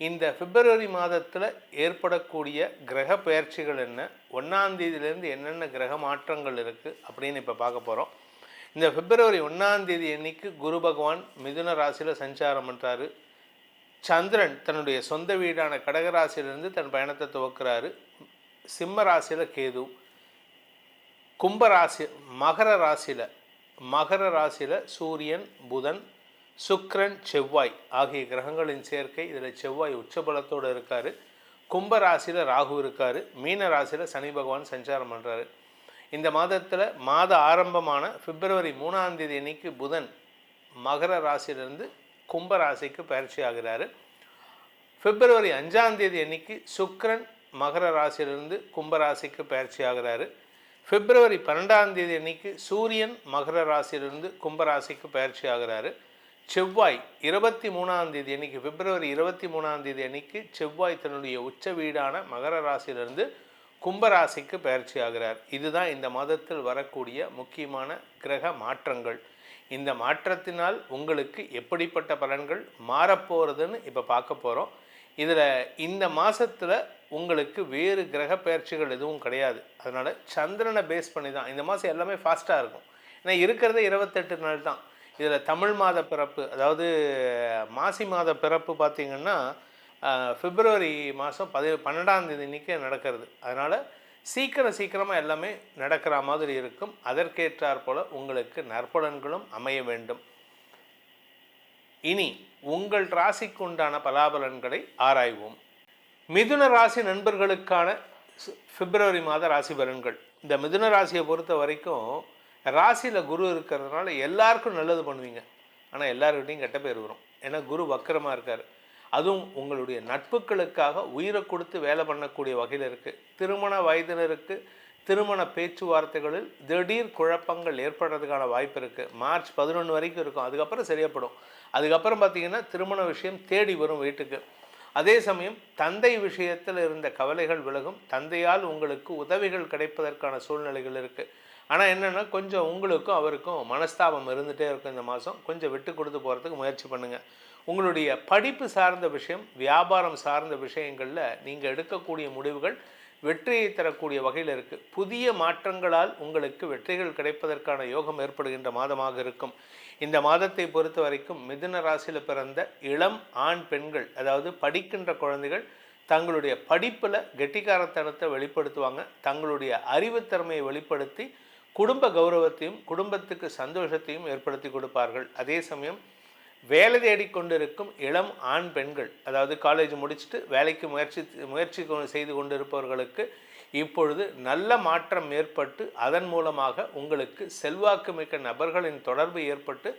இந்த பிப்ரவரி மாதத்தில் ஏற்படக்கூடிய கிரக பெயர்ச்சிகள் என்ன? ஒன்றாந்தேதியிலேருந்து என்னென்ன கிரக மாற்றங்கள் இருக்குது அப்படின்னு இப்போ பார்க்க போகிறோம் இந்த பிப்ரவரி ஒன்றாந்தேதி அன்னைக்கு குரு பகவான் மிதுன ராசியில் சஞ்சாரம் பண்ணுறாரு சந்திரன் தன்னுடைய சொந்த வீடான கடகராசியிலிருந்து தன் பயணத்தை துவக்கிறாரு. சிம்ம ராசியில் கேது கும்பராசி மகர ராசியில் மகர ராசியில் சூரியன் புதன் சுக்ரன் செவ்வாய் ஆகிய கிரகங்களின் சேர்க்கை. இதில் செவ்வாய் உச்சபலத்தோடு இருக்கார். கும்ப ராசியில் ராகு இருக்கார். மீன ராசியில் சனி பகவான் சஞ்சாரம் பண்ணுறாரு இந்த மாதத்தில் மாத ஆரம்பமான பிப்ரவரி மூணாம் தேதி அன்னைக்கு புதன் மகர ராசியிலிருந்து கும்ப ராசிக்கு பயிற்சி ஆகிறாரு. பிப்ரவரி அஞ்சாம் தேதி அன்னைக்கு சுக்ரன் மகர ராசியிலிருந்து கும்பராசிக்கு பயிற்சி ஆகிறாரு. பிப்ரவரி பன்னெண்டாம் தேதி அன்னைக்கு சூரியன் மகர ராசியிலிருந்து கும்பராசிக்கு பயிற்சி ஆகிறாரு. செவ்வாய் இருபத்தி மூணாம் தேதி அன்னைக்கு பிப்ரவரி இருபத்தி மூணாம் தேதி அன்னைக்கு செவ்வாய் தன்னுடைய உச்ச வீடான மகர ராசியிலிருந்து கும்பராசிக்கு பயிற்சி ஆகிறார். இதுதான் இந்த மாதத்தில் வரக்கூடிய முக்கியமான கிரக மாற்றங்கள். இந்த மாற்றத்தினால் உங்களுக்கு எப்படிப்பட்ட பலன்கள் மாறப்போகிறதுன்னு இப்போ பார்க்க போகிறோம் இதில் இந்த மாதத்தில் உங்களுக்கு வேறு கிரக பயிற்சிகள் எதுவும் கிடையாது. அதனால் சந்திரனை பேஸ் பண்ணி தான். இந்த மாதம் எல்லாமே ஃபாஸ்ட்டாக இருக்கும். ஏன்னா இருக்கிறதே இருபத்தெட்டு நாள் தான் இதில் தமிழ் மாத பிறப்பு அதாவது மாசி மாத பிறப்பு பார்த்திங்கன்னா பிப்ரவரி மாதம் பதி பன்னெண்டாம் தேதி இன்றைக்கி நடக்கிறது. அதனால் சீக்கிரம் சீக்கிரமாக எல்லாமே நடக்கிற மாதிரி இருக்கும். அதற்கேற்றாற் போல் உங்களுக்கு நற்பலன்களும் அமைய வேண்டும். இனி உங்கள் ராசிக்கு உண்டான பலாபலன்களை ஆராய்வோம். மிதுன ராசி நண்பர்களுக்கான பிப்ரவரி மாத ராசி பலன்கள். இந்த மிதுன ராசியை பொறுத்த வரைக்கும் ராசியில் குரு இருக்கிறதுனால எல்லாருக்கும் நல்லது பண்ணுவீங்க. ஆனால் எல்லாருக்கிட்டையும் கெட்ட பேர் வரும். ஏன்னா குரு வக்கரமாக இருக்கார். அதுவும் உங்களுடைய நட்புகளுக்காக உயிரை கொடுத்து வேலை பண்ணக்கூடிய வகையில் இருக்குது திருமண வயதினருக்கு திருமண பேச்சுவார்த்தைகளில் திடீர் குழப்பங்கள் ஏற்படுறதுக்கான வாய்ப்பு இருக்குது மார்ச் பதினொன்று வரைக்கும் இருக்கும். அதுக்கப்புறம் சரியப்படும் அதுக்கப்புறம் பார்த்திங்கன்னா திருமண விஷயம் தேடி வரும் வீட்டுக்கு. அதே சமயம் தந்தை விஷயத்தில் இருந்த கவலைகள் விலகும். தந்தையால் உங்களுக்கு உதவிகள் கிடைப்பதற்கான சூழ்நிலைகள் இருக்குது ஆனால் என்னென்னா கொஞ்சம் உங்களுக்கும் அவருக்கும் மனஸ்தாபம் இருந்துகிட்டே இருக்கும் இந்த மாதம் கொஞ்சம் விட்டு கொடுத்து போகிறதுக்கு முயற்சி பண்ணுங்கள் உங்களுடைய படிப்பு சார்ந்த விஷயம் வியாபாரம் சார்ந்த விஷயங்களில் நீங்கள் எடுக்கக்கூடிய முடிவுகள் வெற்றியை தரக்கூடிய வகையில் இருக்குது புதிய மாற்றங்களால் உங்களுக்கு வெற்றிகள் கிடைப்பதற்கான யோகம் ஏற்படுகின்ற மாதமாக இருக்கும். இந்த மாதத்தை பொறுத்த வரைக்கும் மிதுன ராசியில் பிறந்த இளம் ஆண் பெண்கள் அதாவது படிக்கின்ற குழந்தைகள் தங்களுடைய படிப்பில் கெட்டிக்காரத்தனத்தை வெளிப்படுத்துவாங்க. தங்களுடைய அறிவுத்திறமையை வெளிப்படுத்தி குடும்ப கௌரவத்தையும் குடும்பத்துக்கு சந்தோஷத்தையும் ஏற்படுத்தி கொடுப்பார்கள். அதே சமயம் வேலை தேடிக்கொண்டிருக்கும் இளம் ஆண் பெண்கள் அதாவது காலேஜ் முடிச்சுட்டு வேலைக்கு முயற்சி முயற்சி செய்து கொண்டிருப்பவர்களுக்கு இப்பொழுது நல்ல மாற்றம் ஏற்பட்டு அதன் மூலமாக உங்களுக்கு செல்வாக்கு மிக்க நபர்களின் தொடர்பு ஏற்பட்டு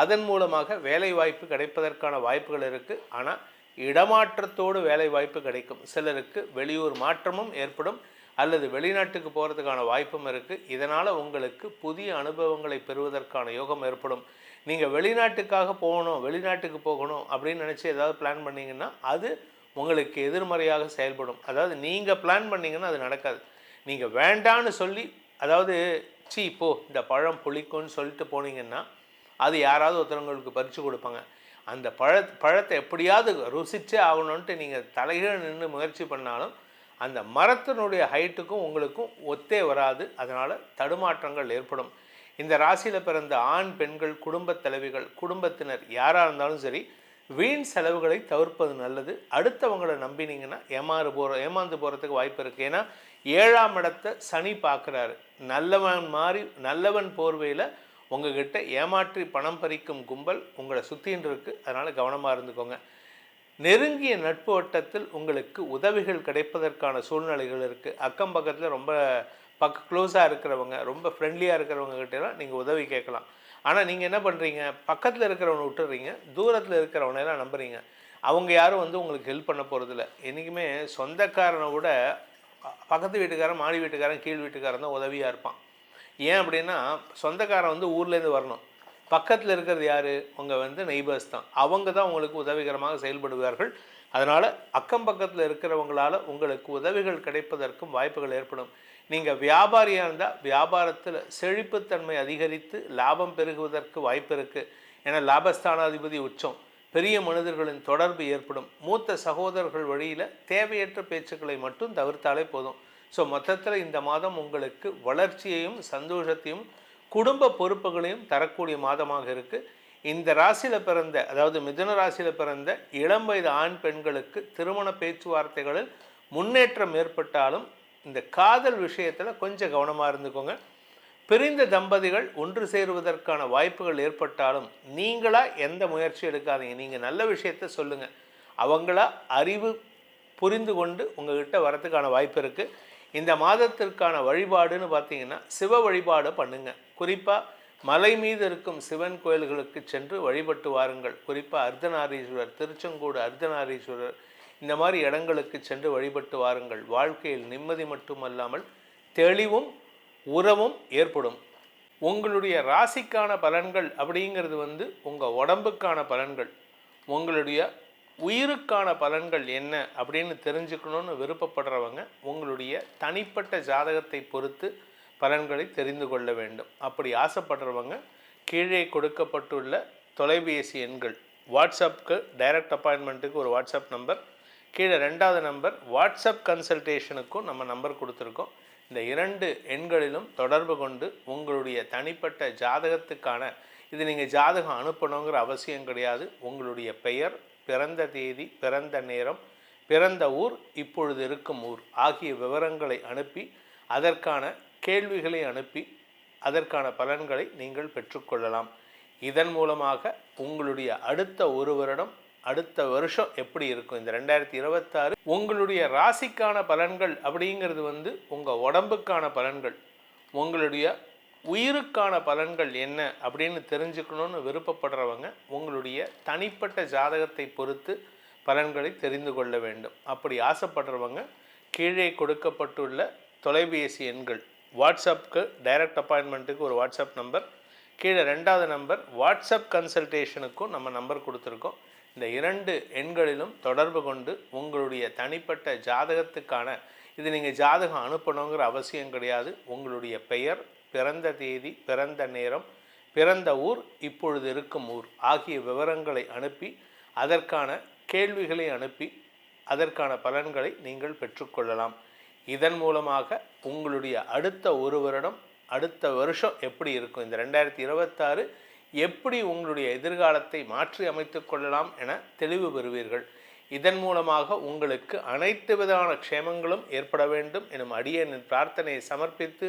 அதன் மூலமாக வேலை வாய்ப்பு கிடைப்பதற்கான வாய்ப்புகள் இருக்குது ஆனால் இடமாற்றத்தோடு வேலை வாய்ப்பு கிடைக்கும். சிலருக்கு வெளியூர் மாற்றமும் ஏற்படும். அல்லது வெளிநாட்டுக்கு போகிறதுக்கான வாய்ப்பும் இருக்குது இதனால் உங்களுக்கு புதிய அனுபவங்களை பெறுவதற்கான யோகம் ஏற்படும். நீங்கள் வெளிநாட்டுக்காக போகணும் வெளிநாட்டுக்கு போகணும் அப்படின்னு நினச்சி ஏதாவது பிளான் பண்ணிங்கன்னா அது உங்களுக்கு எதிர்மறையாக செயல்படும். அதாவது நீங்கள் பிளான் பண்ணிங்கன்னா அது நடக்காது. நீங்கள் வேண்டான்னு சொல்லி அதாவது சி போ இந்த பழம் புளிக்கும்னு சொல்லிட்டு போனீங்கன்னா அது யாராவது ஒருத்தவங்களுக்கு பறித்து கொடுப்பாங்க. அந்த பழ பழத்தை எப்படியாவது ருசிச்சே ஆகணுன்ட்டு நீங்கள் தலைகீழ நின்று முயற்சி பண்ணாலும் அந்த மரத்தினுடைய ஹைட்டுக்கும் உங்களுக்கும் ஒத்தே வராது. அதனால் தடுமாற்றங்கள் ஏற்படும். இந்த ராசியில் பிறந்த ஆண் பெண்கள் குடும்பத் தலைவிகள் குடும்பத்தினர் யாராக இருந்தாலும் சரி வீண் செலவுகளை தவிர்ப்பது நல்லது. அடுத்தவங்களை நம்பினீங்கன்னா ஏமாறு போகிற ஏமாந்து போகிறதுக்கு வாய்ப்பு இருக்குது ஏன்னா ஏழாம் இடத்தை சனி பார்க்குறாரு. நல்லவன் மாதிரி நல்லவன் போர்வையில் உங்ககிட்ட ஏமாற்றி பணம் பறிக்கும் கும்பல் உங்களை சுற்றின்னு இருக்குது அதனால் கவனமாக இருந்துக்கோங்க. நெருங்கிய நட்பு வட்டத்தில் உங்களுக்கு உதவிகள் கிடைப்பதற்கான சூழ்நிலைகள் இருக்குது அக்கம் பக்கத்தில் ரொம்ப பக்க க்ளோஸாக இருக்கிறவங்க ரொம்ப ஃப்ரெண்ட்லியாக இருக்கிறவங்க கிட்டலாம் நீங்கள் உதவி கேட்கலாம். ஆனால் நீங்கள் என்ன பண்ணுறீங்க பக்கத்தில் இருக்கிறவனை விட்டுறீங்க தூரத்தில் இருக்கிறவனையெல்லாம் நம்புறீங்க. அவங்க யாரும் வந்து உங்களுக்கு ஹெல்ப் பண்ண போகிறதில்ல என்றைக்குமே சொந்தக்காரனை விட பக்கத்து வீட்டுக்காரன் மாடி வீட்டுக்காரன் கீழ் வீட்டுக்காரன் தான் உதவியாக இருப்பான். ஏன் அப்படின்னா சொந்தக்காரன் வந்து ஊர்லேருந்து வரணும். பக்கத்தில் இருக்கிறது யார்? உங்கள் வந்து நெய்பர்ஸ் தான். அவங்க தான் உங்களுக்கு உதவிகரமாக செயல்படுவார்கள். அதனால் அக்கம் பக்கத்தில் இருக்கிறவங்களால உங்களுக்கு உதவிகள் கிடைப்பதற்கும் வாய்ப்புகள் ஏற்படும். நீங்கள் வியாபாரியாக இருந்தால் வியாபாரத்தில் செழிப்புத்தன்மை அதிகரித்து லாபம் பெருகுவதற்கு வாய்ப்பு இருக்குது ஏன்னா லாபஸ்தானாதிபதி உச்சம். பெரிய மனிதர்களின் தொடர்பு ஏற்படும். மூத்த சகோதரர்கள் வழியில் தேவையற்ற பேச்சுக்களை மட்டும் தவிர்த்தாலே போதும். ஸோ மொத்தத்தில் இந்த மாதம் உங்களுக்கு வளர்ச்சியையும் சந்தோஷத்தையும் குடும்ப பொறுப்புகளையும் தரக்கூடிய மாதமாக இருக்குது இந்த ராசியில் பிறந்த அதாவது மிதுன ராசியில் பிறந்த இளம் வயது ஆண் பெண்களுக்கு திருமண பேச்சுவார்த்தைகளில் முன்னேற்றம் ஏற்பட்டாலும் இந்த காதல் விஷயத்தில் கொஞ்சம் கவனமாக இருந்துக்கோங்க. பிரிந்த தம்பதிகள் ஒன்று சேருவதற்கான வாய்ப்புகள் ஏற்பட்டாலும் நீங்களாக எந்த முயற்சி எடுக்காதீங்க. நீங்கள் நல்ல விஷயத்த சொல்லுங்கள் அவங்களா அறிவு புரிந்து கொண்டு உங்கள்கிட்ட வரதுக்கான வாய்ப்பு இருக்குது இந்த மாதத்திற்கான வழிபாடுன்னு பார்த்தீங்கன்னா சிவ வழிபாடு பண்ணுங்க. குறிப்பாக மலை மீது இருக்கும் சிவன் கோயில்களுக்கு சென்று வழிபட்டு வாருங்கள். குறிப்பாக அர்த்தநாரீஸ்வரர் திருச்செங்கோடு அர்த்தநாரீஸ்வரர் இந்த மாதிரி இடங்களுக்கு சென்று வழிபட்டு வாருங்கள். வாழ்க்கையில் நிம்மதி மட்டுமல்லாமல் தெளிவும் உறவும் ஏற்படும். உங்களுடைய ராசிக்கான பலன்கள் அப்படிங்கிறது வந்து உங்கள் உடம்புக்கான பலன்கள். உங்களுடைய உயிருக்கான பலன்கள் என்ன அப்படின்னு தெரிஞ்சுக்கணும்னு விருப்பப்படுறவங்க உங்களுடைய தனிப்பட்ட ஜாதகத்தை பொறுத்து பலன்களை தெரிந்து கொள்ள வேண்டும். அப்படி ஆசைப்படுறவங்க கீழே கொடுக்கப்பட்டுள்ள தொலைபேசி எண்கள் வாட்ஸ்அப்புக்கு டைரக்ட் அப்பாயின்மெண்ட்டுக்கு ஒரு வாட்ஸ்அப் நம்பர் கீழே ரெண்டாவது நம்பர் வாட்ஸ்அப் கன்சல்டேஷனுக்கும் நம்ம நம்பர் கொடுத்துருக்கோம். இந்த இரண்டு எண்களிலும் தொடர்பு கொண்டு உங்களுடைய தனிப்பட்ட ஜாதகத்துக்கான இது நீங்கள் ஜாதகம் அனுப்பணுங்கிற அவசியம் கிடையாது. உங்களுடைய பெயர் பிறந்த தேதி பிறந்த நேரம் பிறந்த ஊர் இப்பொழுது இருக்கும் ஊர் ஆகிய விவரங்களை அனுப்பி அதற்கான கேள்விகளை அனுப்பி அதற்கான பலன்களை நீங்கள் பெற்றுக்கொள்ளலாம். இதன் மூலமாக உங்களுடைய அடுத்த ஒரு வருடம் அடுத்த வருஷம் எப்படி இருக்கும்? இந்த ரெண்டாயிரத்தி இருபத்தாறு உங்களுடைய ராசிக்கான பலன்கள் அப்படிங்கிறது வந்து உங்கள் உடம்புக்கான பலன்கள் உங்களுடைய உயிருக்கான பலன்கள் என்ன அப்படின்னு தெரிஞ்சுக்கணும்னு விருப்பப்படுறவங்க உங்களுடைய தனிப்பட்ட ஜாதகத்தை பொறுத்து பலன்களை தெரிந்து கொள்ள வேண்டும். அப்படி ஆசைப்படுறவங்க கீழே கொடுக்கப்பட்டுள்ள தொலைபேசி எண்கள் வாட்ஸ்அப்புக்கு டைரக்ட் அப்பாயின்மெண்ட்டுக்கு ஒரு வாட்ஸ்அப் நம்பர் கீழே ரெண்டாவது நம்பர் வாட்ஸ்அப் கன்சல்டேஷனுக்கும் நம்ம நம்பர் கொடுத்துருக்கோம். இந்த இரண்டு எண்களிலும் தொடர்பு கொண்டு உங்களுடைய தனிப்பட்ட ஜாதகத்துக்கான இது நீங்கள் ஜாதகம் அனுப்பணுங்கிற அவசியம் கிடையாது. உங்களுடைய பெயர் பிறந்த தேதி பிறந்த நேரம் பிறந்த ஊர் இப்பொழுது இருக்கும் ஊர் ஆகிய விவரங்களை அனுப்பி அதற்கான கேள்விகளை அனுப்பி அதற்கான பலன்களை நீங்கள் பெற்றுக்கொள்ளலாம் இதன் மூலமாக உங்களுடைய அடுத்த ஒரு வருடம் அடுத்த வருஷம் எப்படி இருக்கும்? இந்த ரெண்டாயிரத்தி இருபத்தாறு எப்படி உங்களுடைய எதிர்காலத்தை மாற்றி அமைத்து கொள்ளலாம் என தெளிவு பெறுவீர்கள். இதன் மூலமாக உங்களுக்கு அனைத்து விதமான க்ஷேமங்களும் ஏற்பட வேண்டும் எனும் அடியனின் பிரார்த்தனையை சமர்ப்பித்து